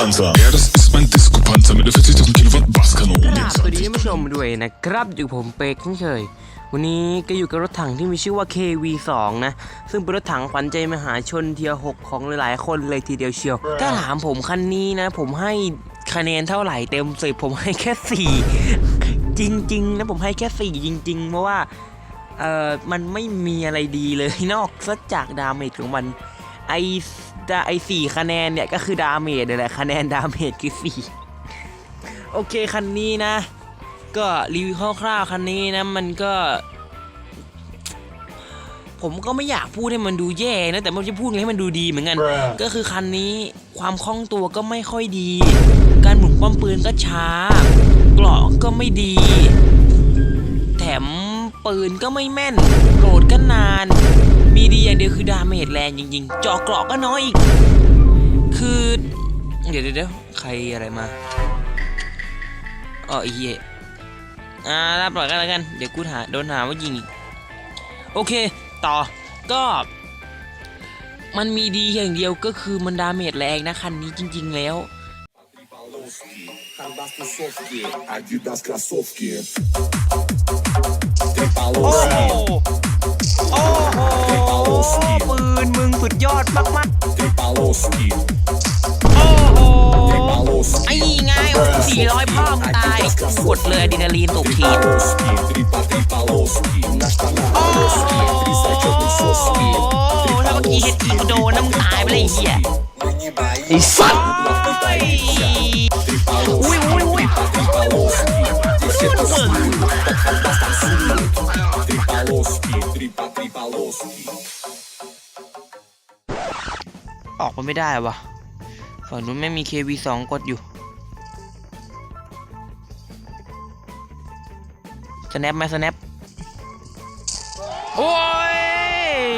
Panzer. Ja, das ist mein Disco-Panzer mit der 40.000 Kilowatt ก Basskanon. ราบสวัสดีท่านผู้ชมด้วยนะครับอยู่ผมเป็กเช่นเคย วันนี้ก็อยู่กับรถถังที่มีชื่อว่า KV2 นะ ซึ่งเป็นรถถังขวัญใจมหาชนเทียร์6ของหลายๆ คนเลยทีเดียวเชียว ถ้าถามผมคันนี้นะ ผมให้คะแนนเท่าไหร่เต็มสิบผมให้แค่ 4 จริงๆนะผมให้แค่ 4 จริง ๆ เพราะว่า เออมันไม่มีอะไรดีเลยนอกจากดาเมจของมันไอ ดาไอสี่คะแนนเนี่ยก็คือดาเมจเลยแหละคะแนนดาเมจคือสี่โอเคคันนี้นะ ก็รีวิวคร่าวๆคันนี้นะมันก็ ผมก็ไม่อยากพูดให้มันดูแย่นะแต่มันจะพูดไงให้มันดูดีเหมือนกัน ก็คือคันนี้ความคล่องตัวก็ไม่ค่อยดี การหมุนป้อมปืนก็ช้าเกราะก็ไม่ดี แถมปืนก็ไม่แม่นโหลดก็นานมีดีอย่างเดียวคือดาเมจแรงจริงๆ เจาะเกราะก็น้อยอีก คือ เดี๋ยวเดี๋ยวเดี๋ยวใครอะไรมา อ๋อไอ้เหี้ยอ่ารับปล่อยกันแล้วกัน เดี๋ยวกูหาโดนหาว่ายิงอีก โอเค ต่อ ก็ มันมีดีอย่างเดียวก็คือมันดาเมจแรงนะคันนี้จริง ๆ แล้ว Хандастусовки, Адидас кроссовки. โอ้โห Триполоски, โอ้ สอีปืนมึงสุดยอดมากมากเทคาโลสอีโอ้โหไอ้ง่ายโอ้สี่ร้อยพ่อมตาย กดเลยดินาลีนตกทีโอ้โหถ้าเมื่อกี้เห็นอีกโดนน้ำตายไปเลยเหี้ยไอ้สัตว์ ออกมาไม่ได้วะฝั่งนู้นไม่มี KV2 กดอยู่สแนปไหมสแนปโอ้ย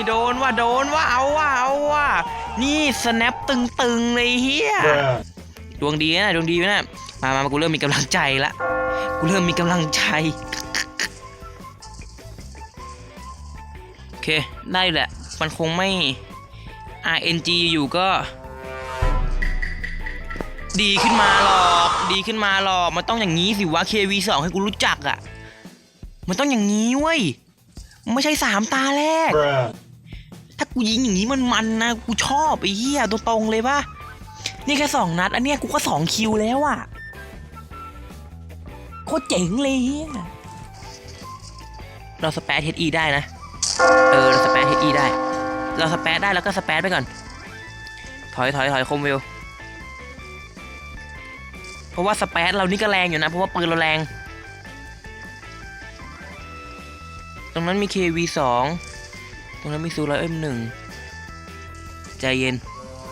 โดนว่ะโดนว่ะเอาว่ะเอาว่ะนี่สแนปตึงๆเลยเฮียดวงดีนะดวงดีนะมามามากูเริ่มมีกำลังใจละกูเริ่มมีกำลังใจโอเค ได้แหละ มันคงไม่ RNG อยู่ก็ ดีขึ้นมาหรอก ดีขึ้นมาหรอก มันต้องอย่างนี้สิวะ KV2 ให้กูรู้จักอะ่ะ มันต้องอย่างนี้เว้ย ไม่ใช่สามตาแรก ถ้ากูยิงอย่างนี้มันมันนะ กูชอบไอ้เหี้ยตัวตรงเลยปะนี่แค่สองนัด อันเนี้ยกูก็สองคิวแล้วอะ่ะ โคตรเจ๋งเลยเฮียเราสเปซเฮดอีได้นะ เออ เราสเปซเฮดอีได้ เราสเปซได้แล้วก็สเปซไปก่อน ถอยถอยถอยคมวิว เพราะว่าสเปซเรานี่ก็แรงอยู่นะ เพราะว่าปืนเราแรง ตรงนั้นมี KV2 ตรงนั้นมีซูร้อยเอ็มหนึ่งใจเย็น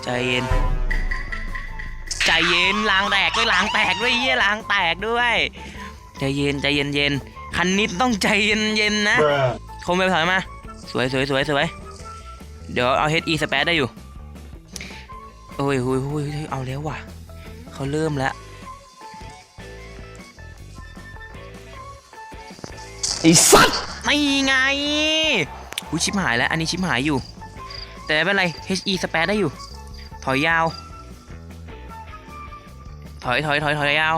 ใจเย็น ใจเย็นลางแตกด้วยลางแตกด้วยเยี่ยลางแตกด้วย ใจเย็นใจเย็นเย็นคันนี้ต้องใจเย็นเย็นนะ คมไปถอยมา สวยสวยสวยสวย เดี๋ยวเอา HE สเปซได้อยู่โอ้ยโอ้ยโอ้ยเอาแล้วว่ะ เขาเริ่มแล้วไอ้สัตว์นี่ไงอุ้ยชิบหายแล้ว อันนี้ชิบหายอยู่ แต่ไม่เป็นไร HE สเปซได้อยู่ ถอยยาว ถอยถอยถอยถอยยาว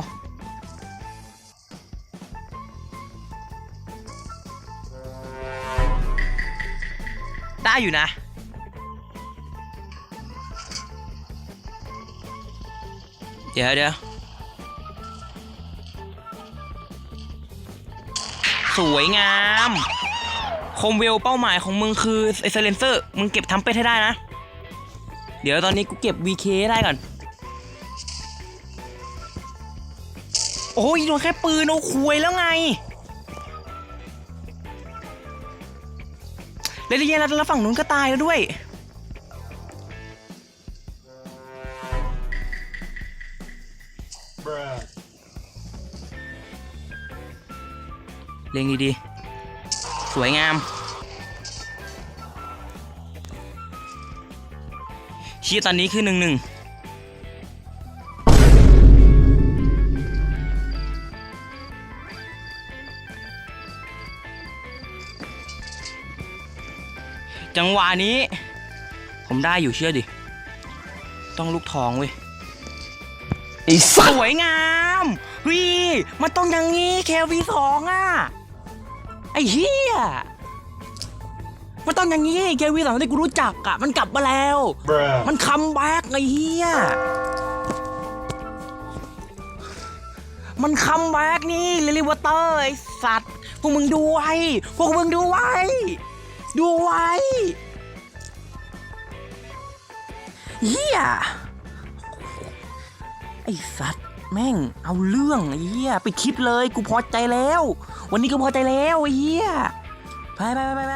ได้อยู่นะ เดี๋ยวเดี๋ยวสวยงามคมเวลเป้าหมายของมึงคือไอเซเลนเซอร์ มึงเก็บทำเป็ดให้ได้นะ เดี๋ยวตอนนี้กูเก็บ VK ได้ก่อน โอ้ยโดนแค่ปืน โอ้คุยแล้วไง แล้วเรียนแล้วฝั่งนู้นก็ตายแล้วด้วย เล็งดีๆ สวยงามเชียตอนนี้คือหนึ่งหนึ่งจังหวะนี้ ผมได้อยู่เชื่อดิ ต้องลูกทองเว้ย ไอ้สัสวยงามวีมันต้องอย่างงี้เควีสองอะไอ้เฮียมันต้องอย่างงี้เควีสองที่กูรู้จักอะ มันกลับมาแล้ว มันคัมแบ็กไอ้เฮียมันคัมแบ็กนี่ลิลิเวอร์เตอร์ไอ้สัตว์พวกมึงดูไว้ พวกมึงดูไว้ ดูไว้เฮีย ไอ้สัตว์แม่งเอาเรื่องไอ้เหี้ยไปคลิปเลยกูพอใจแล้ว วันนี้ก็พอใจแล้วไอ้เหี้ยไปไปไปไป